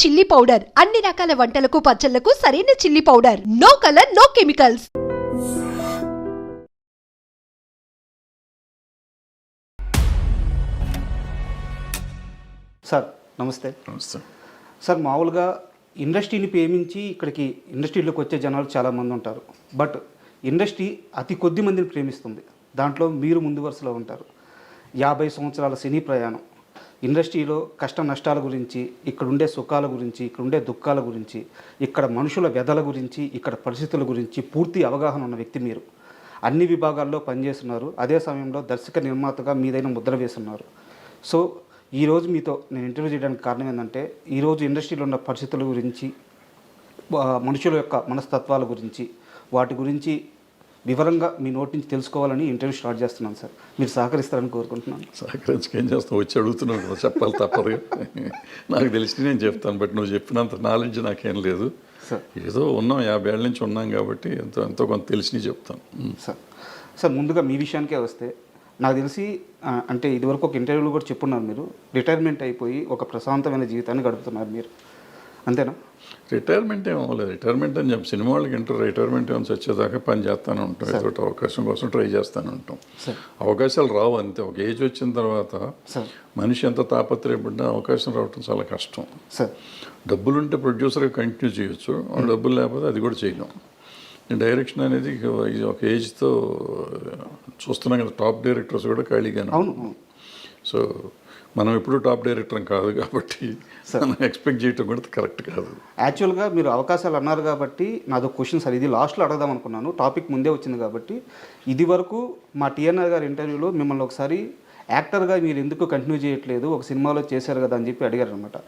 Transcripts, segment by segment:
Chilli powder. అన్ని రకాల వంటలకు పచ్చళ్ళకు సరైన chilli powder. No colour no chemicals. Sir నమస్తే. నమస్తే. సార్ మామూలుగా ఇండస్ట్రీని ప్రేమించి ఇక్కడికి ఇండస్ట్రీలోకి వచ్చే జనాలు చాలామంది ఉంటారు. బట్ ఇండస్ట్రీ అతి కొద్ది మందిని ప్రేమిస్తుంది. దాంట్లో మీరు ముందు వరుసలో ఉంటారు. యాభై సంవత్సరాల సినీ ప్రయాణం. ఇండస్ట్రీలో కష్ట నష్టాల గురించి ఇక్కడ ఉండే సుఖాల గురించి ఇక్కడ ఉండే దుఃఖాల గురించి ఇక్కడ మనుషుల వ్యధల గురించి ఇక్కడ పరిస్థితుల గురించి పూర్తి అవగాహన ఉన్న వ్యక్తి మీరు. అన్ని విభాగాల్లో పనిచేస్తున్నారు. అదే సమయంలో దర్శక నిర్మాతగా మీదైన ముద్ర వేస్తున్నారు. సో ఈరోజు మీతో నేను ఇంటర్వ్యూ చేయడానికి కారణం ఏంటంటే ఈరోజు ఇండస్ట్రీలో ఉన్న పరిస్థితుల గురించి మనుషుల యొక్క మనస్తత్వాల గురించి వాటి గురించి వివరంగా మీ నోటి నుంచి తెలుసుకోవాలని ఇంటర్వ్యూ స్టార్ట్ చేస్తున్నాను సార్. మీరు సహకరిస్తారని కోరుకుంటున్నాను. సహకరించుకు ఏం చేస్తావు? వచ్చి అడుగుతున్నావు కదా చెప్పాలి తప్పదు నాకు తెలిసి నేను చెప్తాను బట్ నువ్వు చెప్పినంత నాలెడ్జ్ నాకేం లేదు. సార్. ఏదో ఉన్నాం యాభై ఏళ్ళ నుంచి ఉన్నాం కాబట్టి ఎంతో ఎంతో కొంత తెలిసి చెప్తాను. సార్. సార్ ముందుగా మీ విషయానికే వస్తే నాకు తెలిసి అంటే ఇదివరకు ఒక ఇంటర్వ్యూలో కూడా చెప్పున్నారు మీరు రిటైర్మెంట్ అయిపోయి ఒక ప్రశాంతమైన జీవితాన్ని గడుపుతున్నారు మీరు. అంతేనా? రిటైర్మెంట్ ఏం అవ్వలేదు. రిటైర్మెంట్ అని చెప్పి సినిమా వాళ్ళకి ఇంటర్ రిటైర్మెంట్ ఏమైనా వచ్చేదాకా పని చేస్తానే ఉంటాం. ఏదో అవకాశం కోసం ట్రై చేస్తానే ఉంటాం. అవకాశాలు రావు అంతే. ఒక ఏజ్ వచ్చిన తర్వాత మనిషి ఎంత తాపత్రయపడ్డా అవకాశం రావటం చాలా కష్టం. సార్. డబ్బులుంటే ప్రొడ్యూసర్గా కంటిన్యూ చేయొచ్చు. డబ్బులు లేకపోతే అది కూడా చేయలేం. ఈ డైరెక్షన్ అనేది ఒక ఏజ్తో చూస్తున్నాం కదా టాప్ డైరెక్టర్స్ కూడా ఖాళీగానే అవును. సో మనం ఎప్పుడు టాప్ డైరెక్టర్ కాదు కాబట్టి మనం ఎక్స్పెక్ట్ చేయటం కూడా కరెక్ట్ కాదు. యాక్చువల్గా మీరు అవకాశాలు అన్నారు కాబట్టి నాదో క్వశ్చన్ సార్. ఇది లాస్ట్లో అడగదాం అనుకున్నాను. టాపిక్ ముందే వచ్చింది కాబట్టి ఇది వరకు మా టీఎన్ఆర్ గారి ఇంటర్వ్యూలో మిమ్మల్ని ఒకసారి యాక్టర్గా మీరు ఎందుకు కంటిన్యూ చేయట్లేదు? ఒక సినిమాలో చేశారు కదా అని చెప్పి అడిగారు అనమాట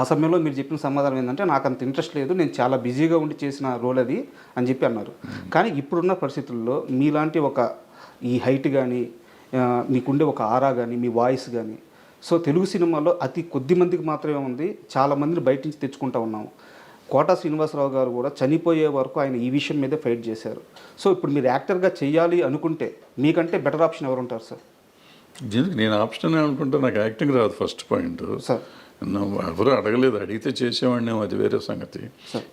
ఆ సమయంలో మీరు చెప్పిన సమాధానం ఏంటంటే నాకు అంత ఇంట్రెస్ట్ లేదు నేను చాలా బిజీగా ఉండి చేసిన రోల్ అది అని చెప్పి అన్నారు. కానీ ఇప్పుడున్న పరిస్థితుల్లో మీలాంటి ఒక ఈ హైట్ కానీ మీకుండే ఒక ఆరా కానీ మీ వాయిస్ కానీ సో తెలుగు సినిమాలో అతి కొద్ది మందికి మాత్రమే ఉంది. చాలా మందిని బయట నుంచి తెచ్చుకుంటా ఉన్నాము. కోటా శ్రీనివాసరావు గారు కూడా చనిపోయే వరకు ఆయన ఈ విషయం మీదే ఫైట్ చేశారు. సో ఇప్పుడు మీరు యాక్టర్గా చేయాలి అనుకుంటే మీకంటే బెటర్ ఆప్షన్ ఎవరు ఉంటారు సార్? దీనికి నేను ఆప్షన్ అనుకుంటే నాకు యాక్టింగ్ రాదు ఫస్ట్ పాయింట్. సార్. ఎవరు అడగలేదు. అడిగితే చేసేవాడిని అది వేరే సంగతి.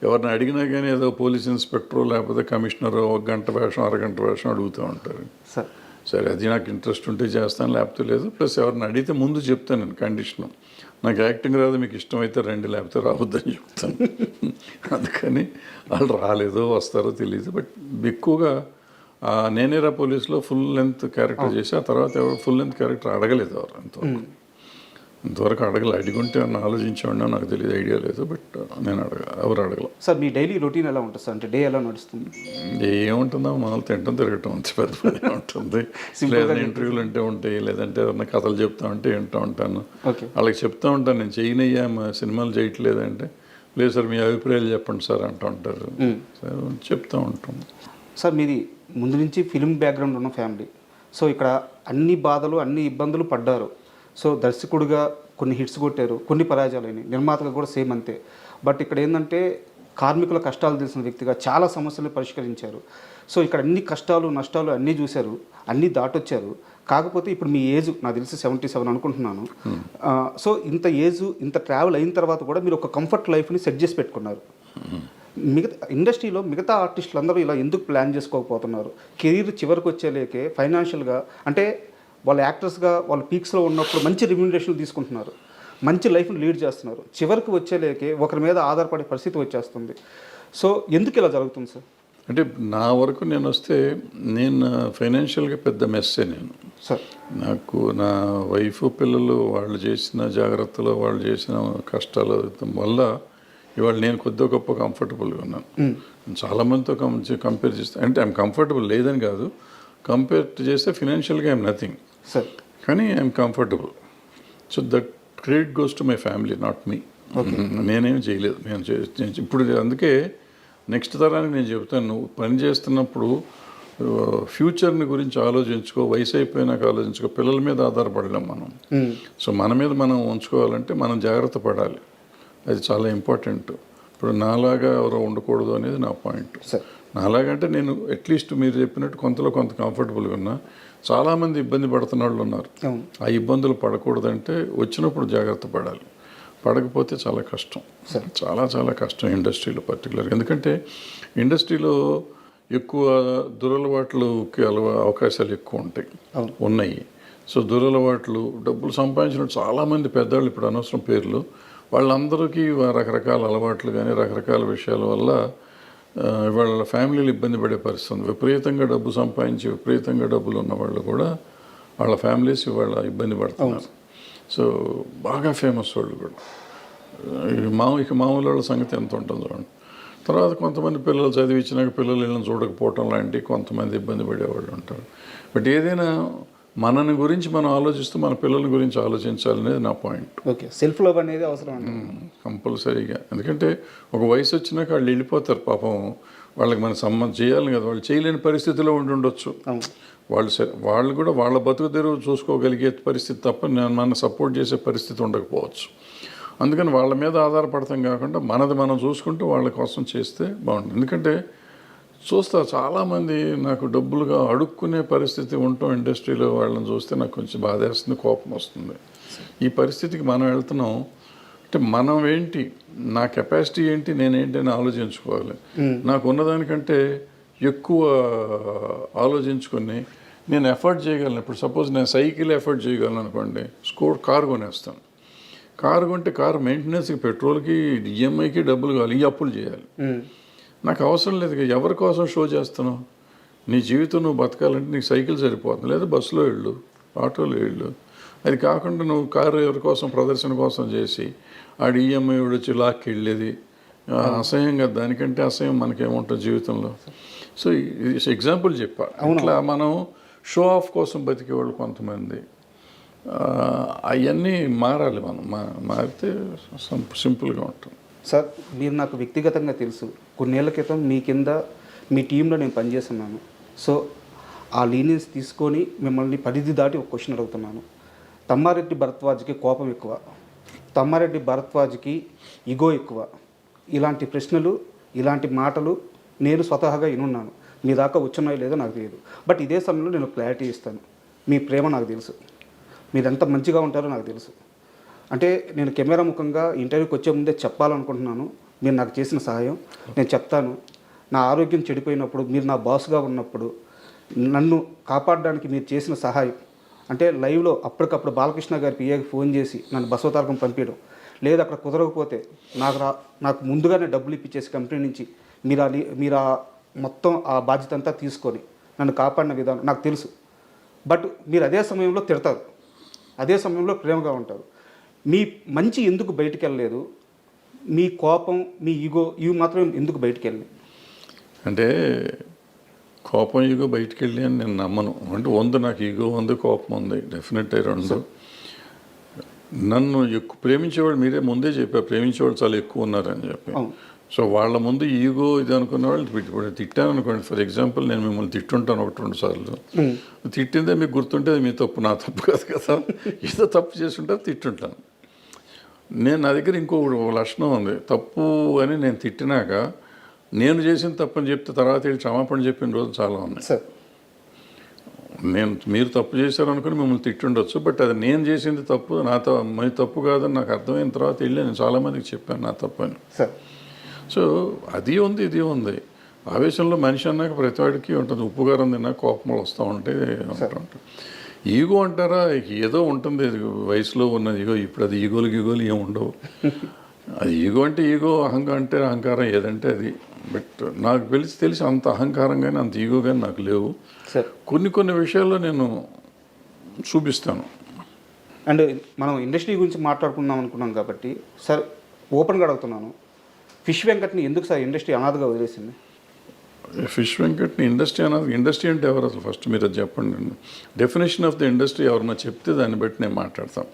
ఎవరిని అడిగినా కానీ ఏదో పోలీస్ ఇన్స్పెక్టర్ లేకపోతే కమిషనర్ ఒక గంట వేషం అరగంట వేషం అడుగుతూ ఉంటారు. సార్. సరే అది నాకు ఇంట్రెస్ట్ ఉంటే చేస్తాను లేకపోతే లేదు. ప్లస్ ఎవరిని అడిగితే ముందు చెప్తాను నేను కండిషన్ నాకు యాక్టింగ్ రాదు మీకు ఇష్టమైతే రండి లేకపోతే రావద్దని చెప్తాను. అందుకని వాళ్ళు రాలేదో వస్తారో తెలియదు బట్ ఎక్కువగా నేనేరా పోలీస్లో ఫుల్ లెంత్ క్యారెక్టర్ చేసి ఆ తర్వాత ఎవరు ఫుల్ లెంత్ క్యారెక్టర్ అడగలేదు ఎవరు అంతవరకు. ఇంతవరకు అడగలే. అడిగుంటే ఏమన్నా ఆలోచించేవాడినా నాకు తెలియదు. ఐడియా లేదు. బట్ నేను అడగ ఎవరు అడగల. సార్ మీ డైలీ రొటీన్ ఎలా ఉంటుంది సార్? అంటే డే ఎలా నడుస్తుంది? ఏముంటుందో మనం తింటాం తిరగటం అంతే. పెద్ద పని ఉంటుంది. లేదా ఇంటర్వ్యూలు అంటే ఉంటాయి. లేదంటే ఏదన్నా కథలు చెప్తా ఉంటే వింటూ ఉంటాను. వాళ్ళకి చెప్తా ఉంటాను. నేను చేయనయ్యా మా సినిమాలు చేయట్లేదంటే లేదు సార్ మీ అభిప్రాయాలు చెప్పండి సార్ అంటూ ఉంటారు. సరే చెప్తా ఉంటాం. సార్ మీది ముందు నుంచి ఫిల్మ్ బ్యాక్గ్రౌండ్ ఉన్న ఫ్యామిలీ. సో ఇక్కడ అన్ని బాధలు అన్ని ఇబ్బందులు పడ్డారు. సో దర్శకుడిగా కొన్ని హిట్స్ కొట్టారు కొన్ని పరాజయాలైనవి నిర్మాతగా కూడా సేమ్ అంతే. బట్ ఇక్కడ ఏంటంటే కార్మికుల కష్టాలు తెలిసిన వ్యక్తిగా చాలా సమస్యలు పరిష్కరించారు. సో ఇక్కడ అన్ని కష్టాలు నష్టాలు అన్నీ చూశారు అన్నీ దాటొచ్చారు. కాకపోతే ఇప్పుడు మీ ఏజ్ నాకు తెలిసి సెవెంటీ సెవెన్ అనుకుంటున్నాను. ఆ, సో ఇంత ఏజ్ ఇంత ట్రావెల్ అయిన తర్వాత కూడా మీరు ఒక కంఫర్ట్ లైఫ్ని సెట్ చేసి పెట్టుకున్నారు. మిగతా ఇండస్ట్రీలో మిగతా ఆర్టిస్టులు అందరూ ఇలా ఎందుకు ప్లాన్ చేసుకోకపోతున్నారు? కెరీర్ చివరికి వచ్చేలేకే ఫైనాన్షియల్గా అంటే వాళ్ళు యాక్టర్స్గా వాళ్ళు పీక్స్లో ఉన్నప్పుడు మంచి రెమ్యూనరేషన్ తీసుకుంటున్నారు. మంచి లైఫ్ని లీడ్ చేస్తున్నారు. చివరికి వచ్చేలేకే ఒకరి మీద ఆధారపడే పరిస్థితి వచ్చేస్తుంది. సో ఎందుకు ఇలా జరుగుతుంది సార్? అంటే నా వరకు నేను వస్తే నేను ఫైనాన్షియల్గా పెద్ద మెస్సే నేను. సార్. నాకు నా వైఫ్ పిల్లలు వాళ్ళు చేసిన జాగ్రత్తలు వాళ్ళు చేసిన కష్టాలు వల్ల ఇవాళ నేను కొద్దిగా గొప్ప కంఫర్టబుల్గా ఉన్నాను. చాలా మందితో కంపేర్ చేస్తే అంటే ఐఎమ్ కంఫర్టబుల్ లేదని కాదు. కంపేర్ చేస్తే ఫినాన్షియల్గా ఐఎమ్ నథింగ్ సార్ కానీ I'm comfortable so that credit goes to my family not me నేనేం చేయలేదు. నేను ఇప్పుడు అందుకే నెక్స్ట్ తరానికి నేను చెప్తాను నువ్వు పని చేస్తున్నప్పుడు ఫ్యూచర్ని గురించి ఆలోచించుకో వయసు అయిపోయినాక ఆలోచించుకో పిల్లల మీద ఆధారపడలేం మనం. సో మన మీద మనం ఉంచుకోవాలంటే మనం జాగ్రత్త పడాలి. అది చాలా ఇంపార్టెంట్. ఇప్పుడు నాలాగా ఎవరో ఉండకూడదు అనేది నా పాయింట్. నాలాగంటే నేను అట్లీస్ట్ మీరు చెప్పినట్టు కొంతలో కొంత కంఫర్టబుల్గా ఉన్నా. చాలామంది ఇబ్బంది పడుతున్న వాళ్ళు ఉన్నారు ఆ ఇబ్బందులు పడకూడదంటే వచ్చినప్పుడు జాగ్రత్త పడాలి. పడకపోతే చాలా కష్టం. చాలా చాలా కష్టం ఇండస్ట్రీలో పర్టికులర్ ఎందుకంటే ఇండస్ట్రీలో ఎక్కువ దురలవాట్లుకి అలవ అవకాశాలు ఎక్కువ ఉంటాయి. ఉన్నాయి. సో దురలవాట్లు డబ్బులు సంపాదించిన చాలామంది పెద్దవాళ్ళు ఇప్పుడు అనవసరం పేర్లు. వాళ్ళందరికీ రకరకాల అలవాట్లు కానీ రకరకాల విషయాల వల్ల వాళ్ళ ఫ్యామిలీలు ఇబ్బంది పడే పరిస్థితి. విపరీతంగా డబ్బు సంపాదించి విపరీతంగా డబ్బులు ఉన్న వాళ్ళు కూడా వాళ్ళ ఫ్యామిలీస్ ఇవాళ ఇబ్బంది పడుతున్నారు. సో బాగా ఫేమస్ వాళ్ళు కూడా. మామూ ఇక మామూలు వాళ్ళ సంగతి ఎంత ఉంటుందో చూడండి. తర్వాత కొంతమంది పిల్లలు చదివించినాక పిల్లలు వీళ్ళని చూడకపోవటం లాంటి కొంతమంది ఇబ్బంది పడేవాళ్ళు ఉంటారు. బట్ ఏదైనా మనని గురించి మనం ఆలోచిస్తూ మన పిల్లల గురించి ఆలోచించాలనేది నా పాయింట్. ఓకే సెల్ఫ్ లవ్ అనేది అవసరం అండి కంపల్సరీగా. ఎందుకంటే ఒక వయసు వచ్చినాక వాళ్ళు వెళ్ళిపోతారు పాపం. వాళ్ళకి మన సంబంధం చేయాలి కదా. వాళ్ళు చేయలేని పరిస్థితిలో ఉండి ఉండొచ్చు. వాళ్ళు సరే వాళ్ళు కూడా వాళ్ళ బతుకు తెరువు చూసుకోగలిగే పరిస్థితి తప్ప నేను మన సపోర్ట్ చేసే పరిస్థితి ఉండకపోవచ్చు. అందుకని వాళ్ళ మీద ఆధారపడతాం కాకుండా మనది మనం చూసుకుంటూ వాళ్ళ కోసం చేస్తే బాగుంటుంది. ఎందుకంటే చూస్తా చాలామంది నాకు డబ్బులుగా అడుక్కునే పరిస్థితి ఉండటం ఇండస్ట్రీలో వాళ్ళని చూస్తే నాకు కొంచెం బాధేస్తుంది కోపం వస్తుంది. ఈ పరిస్థితికి మనం వెళ్తున్నాం. అంటే మనం ఏంటి నా కెపాసిటీ ఏంటి నేనేంటి అని ఆలోచించుకోవాలి. నాకు ఉన్నదానికంటే ఎక్కువ ఆలోచించుకొని నేను ఎఫర్ట్ చేయగలను. ఇప్పుడు సపోజ్ నేను సైకిల్ ఎఫర్ట్ చేయగలను అనుకోండి స్కోర్ కారు కొనేస్తాను. కారు కొంటే కారు మెయింటెనెన్స్కి పెట్రోల్కి ఈఎంఐకి డబ్బులు కావాలి ఈ అప్పులు చేయాలి. నాకు అవసరం లేదు ఎవరి కోసం షో చేస్తున్నావు? నీ జీవితం నువ్వు బతకాలంటే నీకు సైకిల్ సరిపోతుంది. లేదా బస్సులో వెళ్ళు ఆటోలో వెళ్ళు. అది కాకుండా నువ్వు కారు ఎవరి కోసం ప్రదర్శన కోసం చేసి ఆడు ఈఎంఐ వచ్చి లాక్కి వెళ్ళేది. అసహ్యంగా దానికంటే అసహ్యం మనకేముంటుంది జీవితంలో? సో ఎగ్జాంపుల్ చెప్పా. ఇట్లా మనం షో ఆఫ్ కోసం బతికేవాళ్ళు కొంతమంది. అవన్నీ మారాలి మనం. మా మారితే సింపుల్గా ఉంటుంది. సార్ మీరు నాకు వ్యక్తిగతంగా తెలుసు. కొన్నేళ్ళ క్రితం మీ కింద మీ టీంలో నేను పనిచేస్తున్నాను. సో ఆ లీనియన్స్ తీసుకొని మిమ్మల్ని పరిధి దాటి ఒక క్వశ్చన్ అడుగుతున్నాను. తమ్మారెడ్డి భరద్వాజ్కి కోపం ఎక్కువ. తమ్మారెడ్డి భరద్వాజ్కి ఇగో ఎక్కువ. ఇలాంటి ప్రశ్నలు ఇలాంటి మాటలు నేను స్వతహాగా వినున్నాను. మీ దాకా వచ్చున్నాయో లేదో నాకు తెలియదు. బట్ ఇదే సమయంలో నేను క్లారిటీ ఇస్తాను. మీ ప్రేమ నాకు తెలుసు. మీరు ఎంత మంచిగా ఉంటారో నాకు తెలుసు. అంటే నేను కెమెరా ముఖంగా ఇంటర్వ్యూకి వచ్చే ముందే చెప్పాలనుకుంటున్నాను. మీరు నాకు చేసిన సహాయం. నేను చెప్తాను. నా ఆరోగ్యం చెడిపోయినప్పుడు మీరు నా బాస్గా ఉన్నప్పుడు నన్ను కాపాడడానికి మీరు చేసిన సహాయం. అంటే లైవ్లో అప్పటికప్పుడు బాలకృష్ణ గారి పిఏకి ఫోన్ చేసి నన్ను బసవతారకం పంపించడం లేదు అక్కడ కుదరకపోతే నాకు రా నాకు ముందుగానే డబ్బులు ఇప్పించేసి కంపెనీ నుంచి మీరు ఆ మీరు ఆ మొత్తం ఆ బాధ్యత అంతా తీసుకొని నన్ను కాపాడిన విధానం నాకు తెలుసు. బట్ మీరు అదే సమయంలో తిడతారు. అదే సమయంలో ప్రేమగా ఉంటారు. మీ మంచి ఎందుకు బయటికి వెళ్ళలేదు మీ కోపం మీ ఈగో ఇవి మాత్రం ఎందుకు బయటికి వెళ్ళి అంటే కోపం ఈగో బయటికి వెళ్ళి అని నేను నమ్మను. అంటే ఉంది నాకు ఈగో ఉంది కోపం ఉంది. డెఫినెట్ రెండు. నన్ను ఎక్కువ ప్రేమించేవాళ్ళు మీరే ముందే చెప్పారు. ప్రేమించేవాళ్ళు చాలా ఎక్కువ ఉన్నారని చెప్పి. సో వాళ్ళ ముందు ఈగో ఇది అనుకున్న వాళ్ళు ఇప్పుడు తిట్టాను అనుకోండి ఫర్ ఎగ్జాంపుల్ నేను మిమ్మల్ని తిట్టుంటాను ఒకటి రెండు సార్లు. తిట్టిందే మీకు గుర్తుంటే మీ తప్పు. నా తప్పు కాదు కదా. ఏదో తప్పు చేస్తుంటే తిట్టుంటాను. నేను నా దగ్గర ఇంకో లక్షణం ఉంది. తప్పు అని నేను తిట్టినాక నేను చేసిన తప్పని చెప్తే తర్వాత వెళ్ళి క్షమాపణ చెప్పిన రోజు చాలా ఉన్నాయి. సార్. నేను మీరు తప్పు చేశారనుకుని మిమ్మల్ని తిట్టుండొచ్చు బట్ అది నేను చేసింది తప్పు నా త మీ తప్పు కాదని నాకు అర్థమైన తర్వాత వెళ్ళి నేను చాలామందికి చెప్పాను నా తప్పు అని. సార్. సో అది ఉంది ఇది ఉంది. ఆవేశంలో మనిషి అన్నాక ప్రతివాడికి ఉంటుంది. ఉప్పు కారం తిన్నా కోపములు వస్తూ ఉంటాయి ఉంటుంటాయి ఈగో అంటారా? ఏదో ఉంటుంది వయసులో ఉన్నది ఈగో ఇప్పుడు అది ఈగోలు గీగోలు ఏమి ఉండవు. అది ఈగో అంటే ఈగో అహంకారం అంటే అహంకారం ఏదంటే అది. బట్ నాకు తెలిసి తెలిసి అంత అహంకారం కానీ అంత ఈగో కానీ నాకు లేవు. సార్. కొన్ని కొన్ని విషయాల్లో నేను చూపిస్తాను. అండ్ మనం ఇండస్ట్రీ గురించి మాట్లాడుకుందాం అనుకున్నాం కాబట్టి సార్ ఓపెన్గా అడుగుతున్నాను. ఫిష్ వెంకట్ని ఎందుకు సార్ ఇండస్ట్రీ అనాథగా వదిలేసింది? ఫిష్ వెంకట్ని ఇండస్ట్రీ అన్నది ఇండస్ట్రీ అంటే ఎవరు అసలు? ఫస్ట్ మీరు అది చెప్పండి. డెఫినేషన్ ఆఫ్ ద ఇండస్ట్రీ ఎవరన్నా చెప్తే దాన్ని బట్టి నేను మాట్లాడతాం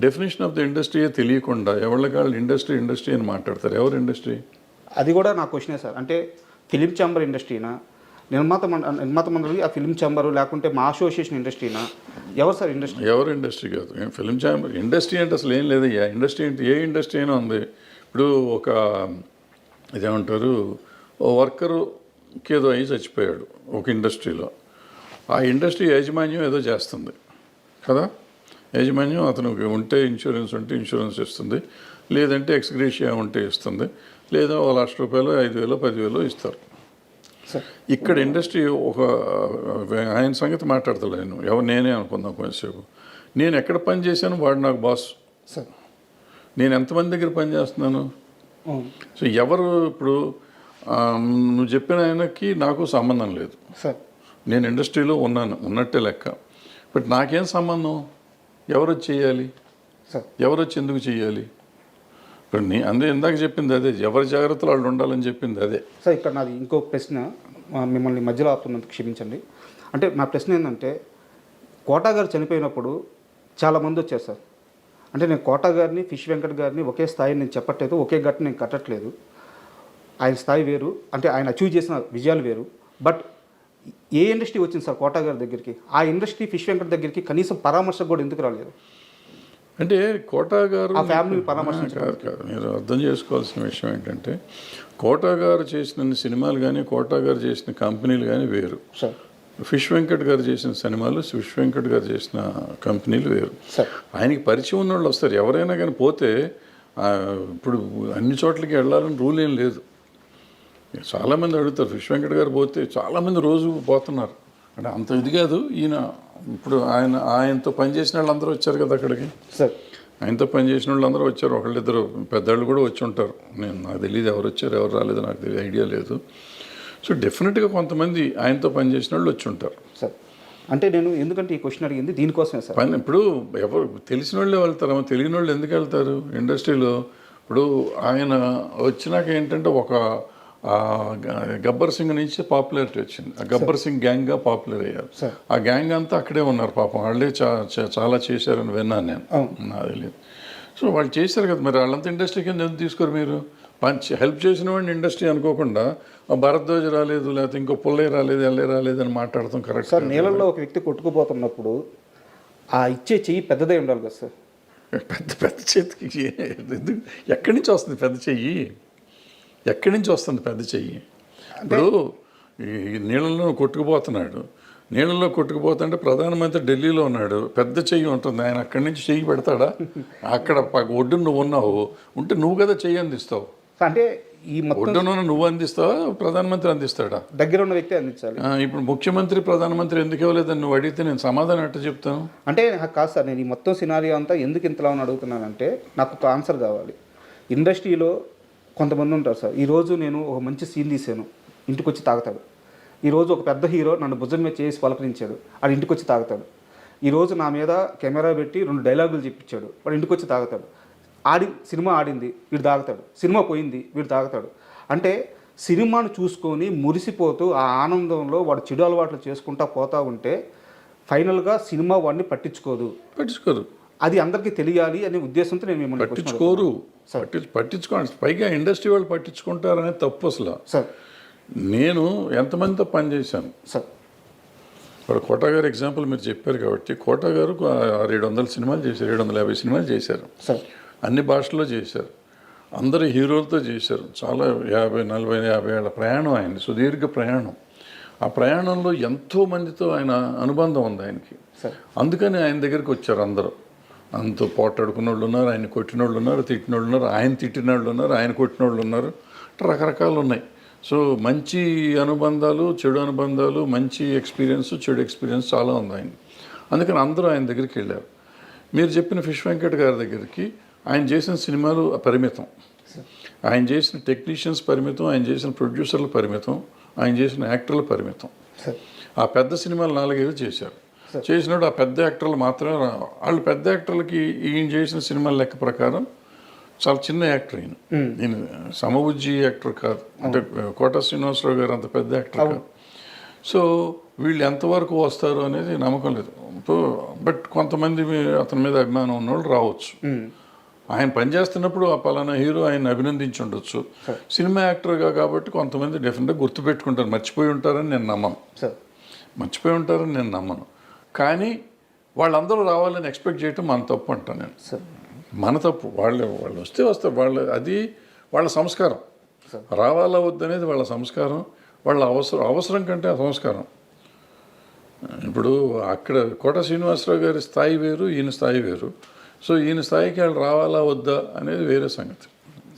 డెఫినేషన్ ఆఫ్ ద ఇండస్ట్రీయే తెలియకుండా ఎవరికాళ్ళు ఇండస్ట్రీ ఇండస్ట్రీ అని మాట్లాడతారు? ఎవరు ఇండస్ట్రీ అది కూడా నా క్వశ్చనే సార్. అంటే ఫిలిం ఛాంబర్ ఇండస్ట్రీనా? నిర్మాత మండ నిర్మాత మండలి ఆ ఫిలిం ఛాంబరు లేకుంటే మా అసోసియేషన్ ఇండస్ట్రీనా? ఎవరు సార్ ఇండస్ట్రీ? ఎవరు ఇండస్ట్రీ కాదు. ఫిలిం ఛాంబర్ ఇండస్ట్రీ అంటే అసలు ఏం లేదయ్యా ఇండస్ట్రీ అంటే ఏ ఇండస్ట్రీ అయినా ఉంది. ఇప్పుడు ఒక ఇదేమంటారు? ఓ వర్కరుకి ఏదో అయి చచ్చిపోయాడు ఒక ఇండస్ట్రీలో. ఆ ఇండస్ట్రీ యాజమాన్యం ఏదో చేస్తుంది. కదా? యాజమాన్యం అతనికి ఉంటే ఇన్సూరెన్స్ ఉంటే ఇన్సూరెన్స్ ఇస్తుంది. లేదంటే ఎక్స్గ్రేషియా ఉంటే ఇస్తుంది. లేదా ఓ లక్ష రూపాయలు ఐదు వేలు పదివేలు ఇస్తారు. సార్. ఇక్కడ ఇండస్ట్రీ ఒక ఆయన సంగతి మాట్లాడతలేను ఎవరు నేనే అనుకుందాం కొంచెంసేపు. నేను ఎక్కడ పని చేశాను వాడు నాకు బాస్. సార్. నేను ఎంతమంది దగ్గర పని చేస్తున్నాను. సో ఎవరు ఇప్పుడు నువ్వు చెప్పిన ఆయనకి నాకు సంబంధం లేదు. సార్. నేను ఇండస్ట్రీలో ఉన్నాను ఉన్నట్టే లెక్క. బట్ నాకేం సంబంధం? ఎవరు వచ్చి చేయాలి? సార్. ఎవరు వచ్చి ఎందుకు చేయాలి? ఇప్పుడు నీ అందే ఇందాక చెప్పింది అదే ఎవరి జాగ్రత్తలు వాళ్ళు ఉండాలని చెప్పింది అదే. సార్ ఇక్కడ నాది ఇంకో ప్రశ్న మిమ్మల్ని మధ్యలో ఆపుతున్నందుకు క్షమించండి. అంటే నా ప్రశ్న ఏంటంటే కోటా గారు చనిపోయినప్పుడు చాలామంది వచ్చారు సార్. అంటే నేను కోటా గారిని ఫిష్ వెంకట్ గారిని ఒకే స్థాయి నేను చెప్పట్లేదు ఒకే గట్టు నేను కట్టట్లేదు. ఆయన స్థాయి వేరు అంటే ఆయన అచీవ్ చేసిన విజయాలు వేరు. బట్ ఏ ఇండస్ట్రీ వచ్చింది సార్ కోటా గారి దగ్గరికి? ఆ ఇండస్ట్రీ ఫిష్ వెంకట్ దగ్గరికి కనీసం పరామర్శకు కూడా ఎందుకు రాలేదు? అంటే కోటా గారు ఆ. కాదు కాదు మీరు అర్థం చేసుకోవాల్సిన విషయం ఏంటంటే కోటా గారు చేసిన సినిమాలు కానీ కోటా గారు చేసిన కంపెనీలు కానీ వేరు. సార్ ఫిష్ వెంకట్ గారు చేసిన సినిమాలు ఫిష్ వెంకట్ గారు చేసిన కంపెనీలు వేరు. సార్ ఆయనకి పరిచయం ఉన్న వాళ్ళు వస్తారు. ఎవరైనా కానీ పోతే ఇప్పుడు అన్ని చోట్లకి వెళ్ళాలని రూల్ ఏం లేదు. చాలామంది అడుగుతారు ఫిష్ వెంకట్ గారు పోతే చాలామంది రోజు పోతున్నారు. అంటే అంత ఇది కాదు ఈయన ఇప్పుడు ఆయన ఆయనతో పనిచేసిన వాళ్ళు అందరూ వచ్చారు కదా అక్కడికి? సార్. ఆయనతో పనిచేసిన వాళ్ళు అందరూ వచ్చారు ఒకళ్ళిద్దరు పెద్దవాళ్ళు కూడా వచ్చి ఉంటారు. నేను నాకు తెలియదు ఎవరు వచ్చారు ఎవరు రాలేదు నాకు తెలియదు ఐడియా లేదు. సో డెఫినెట్గా కొంతమంది ఆయనతో పనిచేసిన వాళ్ళు వచ్చి ఉంటారు. సార్ అంటే నేను ఎందుకంటే ఈ క్వశ్చన్ అడిగింది దీనికోసమే సార్. పని ఇప్పుడు ఎవరు తెలిసిన వాళ్ళే వెళ్తారు తెలియని వాళ్ళు ఎందుకు వెళ్తారు? ఇండస్ట్రీలో ఇప్పుడు ఆయన వచ్చినాక ఏంటంటే ఒక గబ్బర్ సింగ్ నుంచి పాపులారిటీ వచ్చింది. ఆ గబ్బర్ సింగ్ గ్యాంగ్గా పాపులర్ అయ్యారు. ఆ గ్యాంగ్ అంతా అక్కడే ఉన్నారు పాపం. వాళ్ళే చా చాలా చేశారని విన్నాను నేను. నాకు తెలియదు సో వాళ్ళు చేశారు కదా మరి వాళ్ళంతా ఇండస్ట్రీ కింద ఎందుకు తీసుకోరు మీరు? పంచి హెల్ప్ చేసిన వాడిని ఇండస్ట్రీ అనుకోకుండా ఆ భరద్వాజ్ రాలేదు లేకపోతే ఇంకో పుల్లయ్య రాలేదు ఎల్లే రాలేదు అని మాట్లాడతాం కరెక్ట్ సార్ నీళ్ళల్లో ఒక వ్యక్తి కొట్టుకుపోతున్నప్పుడు ఆ ఇచ్చే చెయ్యి పెద్దదై ఉండాలి కదా సార్. పెద్ద పెద్ద చేతికి ఎందుకు? ఎక్కడి నుంచి వస్తుంది పెద్ద చెయ్యి? ఎక్కడి నుంచి వస్తుంది పెద్ద చెయ్యి? ఇప్పుడు ఈ నీళ్ళలో కొట్టుకుపోతున్నాడు. నీళ్ళలో కొట్టుకుపోతుంటే ప్రధానమంత్రి ఢిల్లీలో ఉన్నాడు. పెద్ద చెయ్యి ఉంటుంది. ఆయన అక్కడి నుంచి చెయ్యి పెడతాడా? అక్కడ ఒడ్డున నువ్వు ఉన్నావు. ఉంటే నువ్వు కదా చెయ్యి అందిస్తావు. అంటే ఈ ఒడ్డున నువ్వు అందిస్తావా? ప్రధానమంత్రి అందిస్తాడా? దగ్గర ఉన్న వ్యక్తి అందించాలి. ఇప్పుడు ముఖ్యమంత్రి ప్రధానమంత్రి ఎందుకు ఇవ్వలేదని నువ్వు అడిగితే నేను సమాధానం ఎట్ట చెప్తాను? అంటే నాకు కాదు సార్ నేను ఈ మొత్తం సినారియో అంతా ఎందుకు ఇంతలా అని అడుగుతున్నానంటే నాకు ఒక ఆన్సర్ కావాలి. ఇండస్ట్రీలో కొంతమంది ఉంటారు సార్ ఈరోజు నేను ఒక మంచి సీన్ తీసాను ఇంటికి వచ్చి తాగుతాడు. ఈరోజు ఒక పెద్ద హీరో నన్ను భుజం మీద చేసి పలకరించాడు అది ఇంటికి వచ్చి తాగుతాడు. ఈరోజు నా మీద కెమెరా పెట్టి రెండు డైలాగులు చెప్పించాడు వాడు ఇంటికి వచ్చి తాగుతాడు. ఆడి సినిమా ఆడింది వీడు తాగుతాడు. సినిమా పోయింది వీడు తాగుతాడు. అంటే సినిమాను చూసుకొని మురిసిపోతూ ఆ ఆనందంలో వాడు చెడు అలవాట్లు చేసుకుంటా పోతా ఉంటే ఫైనల్గా సినిమా వాడిని పట్టించుకోదు. పట్టించుకోదు. అది అందరికీ తెలియాలి అనే ఉద్దేశంతో నేను మిమ్మల్ని పట్టించుకోరు. పట్టించుకోండి. పైగా ఇండస్ట్రీ వాళ్ళు పట్టించుకుంటారనే తప్పు అసలు. సార్. నేను ఎంతమందితో పనిచేశాను సార్. ఇప్పుడు కోటా గారు ఎగ్జాంపుల్ మీరు చెప్పారు కాబట్టి కోటా గారు ఏడు వందల సినిమాలు చేశారు ఏడు వందల యాభై సినిమాలు చేశారు. సార్. అన్ని భాషల్లో చేశారు. అందరు హీరోలతో చేశారు. చాలా యాభై నలభై యాభై ఏళ్ళ ప్రయాణం ఆయన సుదీర్ఘ ప్రయాణం. ఆ ప్రయాణంలో ఎంతో మందితో ఆయన అనుబంధం ఉంది ఆయనకి. అందుకని ఆయన దగ్గరికి వచ్చారు అందరూ. అంత పోటాడుకున్న వాళ్ళు ఉన్నారు ఆయన కొట్టిన వాళ్ళు ఉన్నారు తిట్టిన వాళ్ళు ఉన్నారు ఆయన తిట్టిన వాళ్ళు ఉన్నారు ఆయన కొట్టిన వాళ్ళు ఉన్నారు రకరకాలు ఉన్నాయి. సో మంచి అనుబంధాలు చెడు అనుబంధాలు మంచి ఎక్స్పీరియన్స్ చెడు ఎక్స్పీరియన్స్ చాలా ఉంది ఆయన. అందుకని అందరూ ఆయన దగ్గరికి వెళ్ళారు. మీరు చెప్పిన ఫిష్ వెంకట్ గారి దగ్గరికి ఆయన చేసిన సినిమాలు పరిమితం. ఆయన చేసిన టెక్నీషియన్స్ పరిమితం ఆయన చేసిన ప్రొడ్యూసర్లు పరిమితం ఆయన చేసిన యాక్టర్లు పరిమితం. ఆ పెద్ద సినిమాలు నాలుగైదు చేశారు. చేసినప్పుడు ఆ పెద్ద యాక్టర్లు మాత్రమే వాళ్ళు పెద్ద యాక్టర్లకి ఈయన చేసిన సినిమాల లెక్క ప్రకారం చాలా చిన్న యాక్టర్ ఈయన. ఈయన సమబుజ్జి యాక్టర్ కాదు. అంటే కోట శ్రీనివాసరావు గారు అంత పెద్ద యాక్టర్ కాదు. సో వీళ్ళు ఎంతవరకు వస్తారు అనేది నమ్మకం లేదు. బట్ కొంతమంది మీ- అతని మీద అభిమానం ఉన్నవాళ్ళు రావచ్చు. ఆయన పనిచేస్తున్నప్పుడు ఆ పలానా హీరో ఆయన అభినందించి ఉండొచ్చు. సినిమా యాక్టర్గా కాబట్టి కొంతమంది డెఫినెట్గా గుర్తుపెట్టుకుంటారు. మర్చిపోయి ఉంటారని నేను నమ్మను. మర్చిపోయి ఉంటారని నేను నమ్మను. కానీ వాళ్ళందరూ రావాలని ఎక్స్పెక్ట్ చేయటం మన తప్పు అంటాను నేను. సార్. మన తప్పు. వాళ్ళు వాళ్ళు వస్తే వస్తారు. వాళ్ళ అది వాళ్ళ సంస్కారం. రావాలా వద్దనేది వాళ్ళ సంస్కారం. వాళ్ళ అవసరం అవసరం కంటే ఆ సంస్కారం. ఇప్పుడు అక్కడ కోట శ్రీనివాసరావు గారి స్థాయి వేరు ఈయన స్థాయి వేరు. సో ఈయన స్థాయికి వాళ్ళు రావాలా వద్దా అనేది వేరే సంగతి.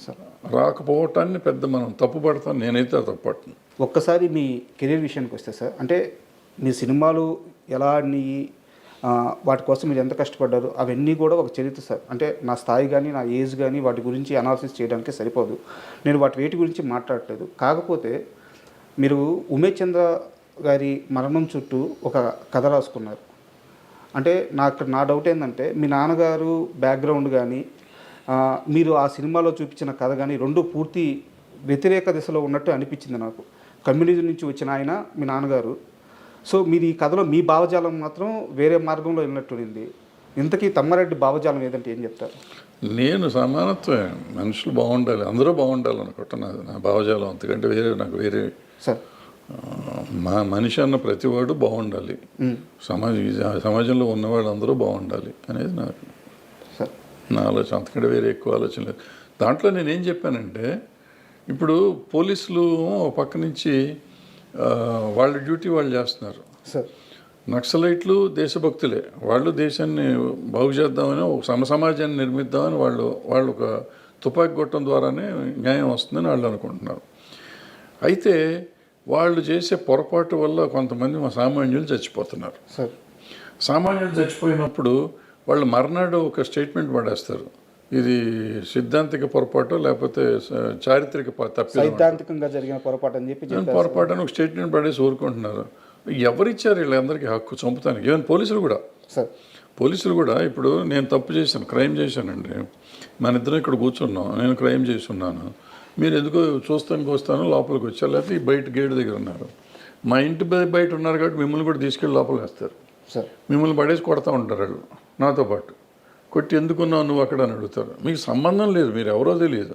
సార్. రాకపోవటాన్ని పెద్ద మనం తప్పు పడతాను నేనైతే తప్పు పడతాను ఒక్కసారి మీ కెరీర్ విషయానికి వస్తే సార్ అంటే మీ సినిమాలు ఎలా ఆడినాయి వాటి కోసం మీరు ఎంత కష్టపడ్డారు అవన్నీ కూడా ఒక చరిత్ర సార్. అంటే నా స్థాయి కానీ నా ఏజ్ కానీ వాటి గురించి అనాలిసిస్ చేయడానికి సరిపోదు. నేను వాటి వేటి గురించి మాట్లాడట్లేదు కాకపోతే మీరు ఉమేష్ చంద్ర గారి మరణం చుట్టూ ఒక కథ రాసుకున్నారు. అంటే నాకు నా డౌట్ ఏంటంటే మీ నాన్నగారు బ్యాక్గ్రౌండ్ కానీ మీరు ఆ సినిమాలో చూపించిన కథ కానీ రెండు పూర్తి వ్యతిరేక దిశలో ఉన్నట్టు అనిపించింది నాకు. కమ్యూనిజం నుంచి వచ్చిన ఆయన మీ నాన్నగారు. సో మీరు ఈ కథలో మీ భావజాలం మాత్రం వేరే మార్గంలో వెళ్ళినట్టుంది ఇంతకీ తమ్మారెడ్డి భావజాలం ఏదంటే ఏం చెప్తారు? నేను సమానత్వమే. మనుషులు బాగుండాలి అందరూ బాగుండాలి అనుకుంటా నా నా భావజాలం. అంతకంటే వేరే నాకు వేరే సార్. మా మనిషి అన్న ప్రతివాడు బాగుండాలి. సమాజ సమాజంలో ఉన్న వాళ్ళందరూ బాగుండాలి అనేది నాకు సార్. నా ఆలోచన. అంతకంటే వేరే ఎక్కువ ఆలోచన లేదు. దాంట్లో నేనేం చెప్పానంటే ఇప్పుడు పోలీసులు ఒక పక్క నుంచి వాళ్ళ డ్యూటీ వాళ్ళు చేస్తున్నారు. సార్. నక్సలైట్లు దేశభక్తులే. వాళ్ళు దేశాన్ని బాగు చేద్దామని ఒక సమ సమాజాన్ని నిర్మిద్దామని వాళ్ళు వాళ్ళు ఒక తుపాకీ కొట్టడం ద్వారానే న్యాయం వస్తుందని వాళ్ళు అనుకుంటున్నారు. అయితే వాళ్ళు చేసే పొరపాటు వల్ల కొంతమంది మా సామాన్యులు చచ్చిపోతున్నారు. సార్. సామాన్యులు చచ్చిపోయినప్పుడు వాళ్ళు మర్నాడు ఒక స్టేట్మెంట్ పడేస్తారు. ఇది సిద్ధాంతిక పొరపాటు లేకపోతే చారిత్రక తప్పిదం సైద్ధాంతికంగా జరిగిన పొరపాటు అని చెప్పి పొరపాటు అని ఒక స్టేట్మెంట్ పడేసి ఊరుకుంటున్నారు. ఎవరిచ్చారు వీళ్ళందరికీ హక్కు చంపుతానికి? ఈవెన్ పోలీసులు కూడా. సార్. పోలీసులు కూడా ఇప్పుడు నేను తప్పు చేశాను క్రైమ్ చేశానండి. మన ఇద్దరం ఇక్కడ కూర్చున్నాం నేను క్రైమ్ చేసి ఉన్నాను మీరు ఎందుకో చూస్తానికి వస్తాను లోపలికి వచ్చారు లేకపోతే ఈ బయట గేట్ దగ్గర ఉన్నారు. మా ఇంటి బయ- బయట ఉన్నారు కాబట్టి మిమ్మల్ని కూడా తీసుకెళ్ళి లోపలికి వేస్తారు. సార్. మిమ్మల్ని పడేసి కొడతా ఉంటారు వాళ్ళు నాతో పాటు. కొట్టి ఎందుకున్నావు నువ్వు అక్కడ అని అడుగుతారు. మీకు సంబంధం లేదు మీరు ఎవరో తెలియదు.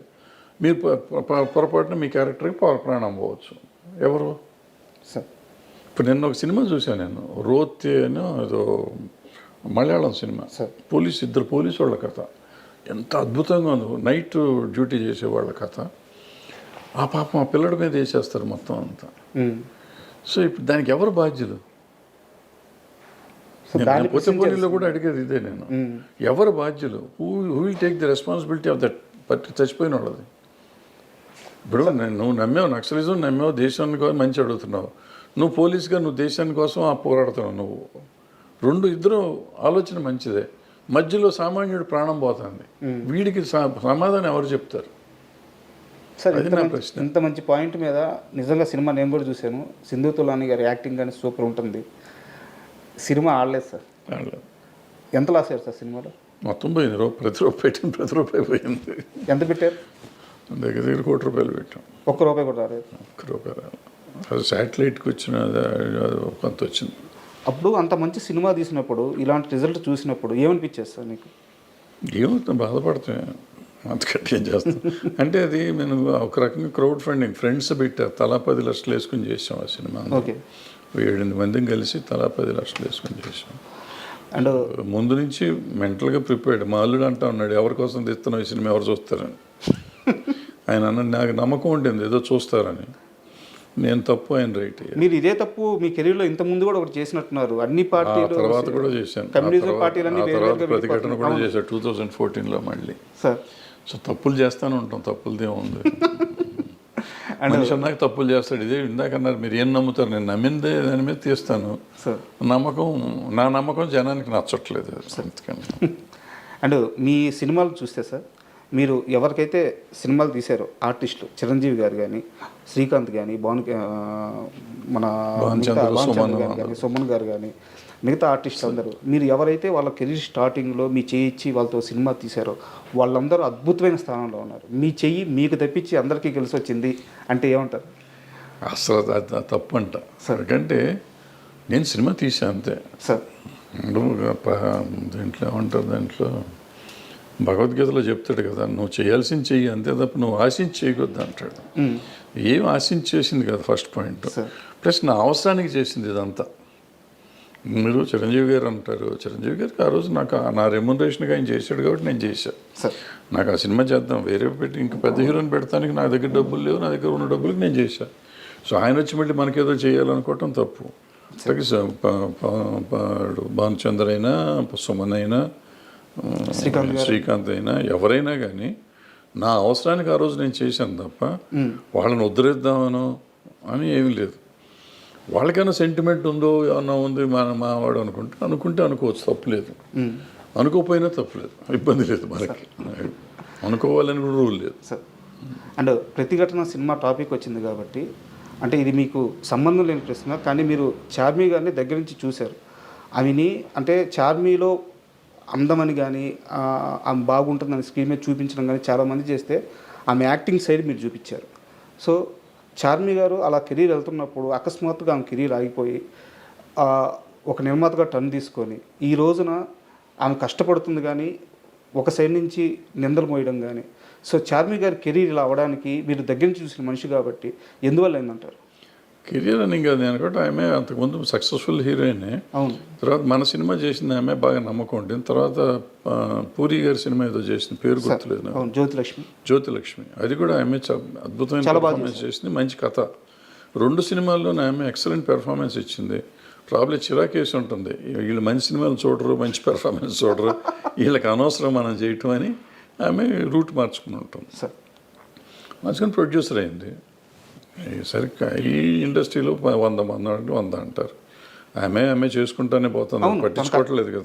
మీరు పొరపాటున మీ క్యారెక్టర్కి ప్రాణం పోవచ్చు. ఎవరు? సార్. ఇప్పుడు నిన్న ఒక సినిమా చూశాను నేను. రోతే అని ఏదో మలయాళం సినిమా. సార్. పోలీస్ ఇద్దరు పోలీసు వాళ్ళ కథ. ఎంత అద్భుతంగా ఉంది. నైట్ డ్యూటీ చేసే వాళ్ళ కథ. ఆ పాపం ఆ పిల్లడి మీద వేసేస్తారు మొత్తం అంతా. సో ఇప్పుడు దానికి ఎవరు బాధ్యులు? సో నేను దాన్ని పోతే పోనీలో కూడా అడిగేది ఇదే నేను. ఎవరు బాధ్యులు? Who who will take the responsibility of that పట్టి చచ్చిపోయిన వాళ్ళది? ఇప్పుడు నువ్వు నమ్మావు నక్సలిజం నమ్మావు దేశాన్ని కోసం మంచి అడుగుతున్నావు. నువ్వు పోలీస్గా నువ్వు దేశాని కోసం ఆ పోరాడుతున్నావు నువ్వు. రెండు ఇద్దరు ఆలోచన మంచిదే. మధ్యలో సామాన్యుడు ప్రాణం పోతుంది. వీడికి సమాధానం ఎవరు చెప్తారు? సార్. ఇంత మంచి పాయింట్ మీద నిజంగా సినిమా నేను కూడా చూశాను. సింధు తులాని గారి యాక్టింగ్ కానీ సూపర్ ఉంటుంది. సినిమా ఆడలేదు సార్. వాళ్ళు ఎంత లాస్ అయ్యారు సార్ సినిమాలో? మొత్తం పోయింది. ప్రతి రూపాయి పెట్టిన ప్రతి రూపాయి పోయింది. ఎంత పెట్టారు? దగ్గర దగ్గర కోటి రూపాయలు పెట్టాం. ఒక్క రూపాయి కూడా రాలేదు. ఒక్క రూపాయి రాదు. అది శాటిలైట్కి వచ్చిన కొంత వచ్చింది. అప్పుడు అంత మంచి సినిమా తీసినప్పుడు ఇలాంటి రిజల్ట్ చూసినప్పుడు ఏమనిపించేది సార్ నీకు ఏమవుతుంది? బాధపడితే. అంతకంటే ఏం చేస్తాం? అంటే అది నేను ఒక రకంగా క్రౌడ్ ఫండింగ్ ఫ్రెండ్స్ పెట్టారు తలా పది లక్షలు వేసుకుని చేసాం ఆ సినిమా. ఓకే. ఏడెనిమిది మందిని కలిసి తలా పది లక్షలు వేసుకుని చేసాం అండ్ ముందు నుంచి మెంటల్గా ప్రిపేర్డ్. మా అల్లుడు అంటా ఉన్నాడు ఎవరి కోసం తీస్తున్నావు ఈ సినిమా ఎవరు చూస్తారని. ఆయన అన్న నాకు నమ్మకం ఉంటుంది ఏదో చూస్తారని. నేను తప్పు ఆయన రైట్ మీరు ఇదే తప్పు మీ కెరీర్లో ఇంత ముందు కూడా ఒకటి చేసినట్టున్నారు. అన్ని ఆ పార్టీలు తర్వాత కూడా చేశాను. కమ్యూనిజం తర్వాత- పార్టీలన్నీ ప్రతిఘటన కూడా. చేశాను టూ థౌజండ్ ఫోర్టీన్లో మళ్ళీ. సార్. సో తప్పులు చేస్తానే ఉంటాం తప్పులదే ఉంది. మనిషి అన్నాక తప్పులు చేస్తాడు. ఇదే ఇందాక అన్నారు మీరు ఏం నమ్ముతారు? నేను నమ్మిందే దాని మీద తీస్తాను. సార్ నమ్మకం నా నమ్మకం జనానికి నచ్చట్లేదు. అందుకని అండ్ మీ సినిమాలు చూస్తే సార్ మీరు ఎవరికైతే సినిమాలు తీశారో ఆర్టిస్టులు చిరంజీవి గారు కానీ శ్రీకాంత్ కానీ భాను మన సుమన్ గారు కానీ మిగతా ఆర్టిస్టులు అందరూ. మీరు ఎవరైతే వాళ్ళ కెరీర్ స్టార్టింగ్లో మీ చెయ్యి ఇచ్చి వాళ్ళతో సినిమా తీశారో వాళ్ళందరూ అద్భుతమైన స్థానంలో ఉన్నారు. మీ చెయ్యి మీకు తప్పించి అందరికీ కలిసి వచ్చింది అంటే ఏమంటారు? అసలు తప్పు అంట. ఎందుకంటే నేను సినిమా తీసాను అంతే. సార్. దీంట్లో ఏమంటారు దాంట్లో? భగవద్గీతలో చెప్తాడు కదా నువ్వు చేయాల్సింది చెయ్యి అంతే తప్ప నువ్వు ఆశించి చేయకూడదు అంటాడు. ఏం ఆశించి చేసింది కదా ఫస్ట్ పాయింట్. సార్. ప్లస్ నా అవసరానికి చేసింది ఇదంతా. మీరు చిరంజీవి గారు అంటారు. చిరంజీవి గారికి ఆ రోజు నాకు నా రెమ్యునరేషన్గా ఆయన చేశాడు కాబట్టి నేను చేశాను సార్. నాకు ఆ సినిమా చేద్దాం. వేరే పెట్టి ఇంకా పెద్ద హీరోని పెడతానికి నా దగ్గర డబ్బులు లేవు. నా దగ్గర ఉన్న డబ్బులకి నేను చేశాను సో ఆయన వచ్చి మళ్ళీ మనకేదో చేయాలనుకోవటం తప్పు. అలాగే భానుచంద్ర అయినా సుమన్ అయినా శ్రీకాంత్. శ్రీకాంత్ అయినా ఎవరైనా కానీ నా అవసరానికి ఆ రోజు నేను చేశాను తప్ప వాళ్ళని ఉద్ధరిద్దామనో అని ఏమీ లేదు. వాళ్ళకైనా సెంటిమెంట్ ఉందో ఏమన్నా ఉంది మా మావాడు అనుకుంటే అనుకుంటే అనుకోవచ్చు తప్పులేదు అనుకోకపోయినా తప్పులేదు ఇబ్బంది లేదు మనకి. అనుకోవాలని కూడా రూల్ లేదు. సార్ అండ్ ప్రతిఘటన సినిమా టాపిక్ వచ్చింది కాబట్టి అంటే ఇది మీకు సంబంధం లేని ప్రశ్న కానీ మీరు చార్మీ గారిని దగ్గర నుంచి చూశారు. ఆమెని అంటే చార్మీలో అందమని కానీ ఆమె బాగుంటుందని స్క్రీన్ మీద చూపించడం కానీ చాలామంది చేస్తే ఆమె యాక్టింగ్ సైడ్ మీరు చూపించారు. సో చార్మీ గారు అలా కెరీర్ వెళ్తున్నప్పుడు అకస్మాత్తుగా ఆమె కెరీర్ ఆగిపోయి ఒక నిర్మాతగా టర్న్ తీసుకొని ఈ రోజున ఆమె కష్టపడుతుంది కానీ ఒక సైడ్ నుంచి నిందలు మోయడం కానీ. సో చార్మి గారి కెరీర్ ఇలా అవ్వడానికి మీరు దగ్గర నుంచి చూసిన మనిషి కాబట్టి ఎందువల్ల ఏందంటారు కెరియర్ అని ఇంకా నేను అనుకుంటే ఆమె అంతకుముందు సక్సెస్ఫుల్ హీరోయినే తర్వాత మన సినిమా చేసింది ఆమె బాగా నమ్మకం ఉంటుంది తర్వాత పూరి గారి సినిమా ఏదో చేసింది. పేరు గుర్తులేదు జ్యోతిలక్ష్మి. జ్యోతిలక్ష్మి. అది కూడా ఆమె అద్భుతమైన పెర్ఫార్మెన్స్ చేసింది. మంచి కథ. రెండు సినిమాల్లోనే ఆమె ఎక్సలెంట్ పెర్ఫార్మెన్స్ ఇచ్చింది. ప్రాబ్లం చిరాకేసి ఉంటుంది. వీళ్ళు మంచి సినిమాలు చూడరు మంచి పెర్ఫార్మెన్స్ చూడరు. వీళ్ళకి అనవసరం మనం చేయటం అని ఆమె రూట్ మార్చుకుని ఉంటాం. సార్ మార్చుకుని ప్రొడ్యూసర్ అయింది. సరిగ్గా ఈ ఇండస్ట్రీలో వంద మంది అంటే వంద అంటారు. ఆమె ఆమె చేసుకుంటానే పోతుంది. పట్టించుకోవట్లేదు కదా.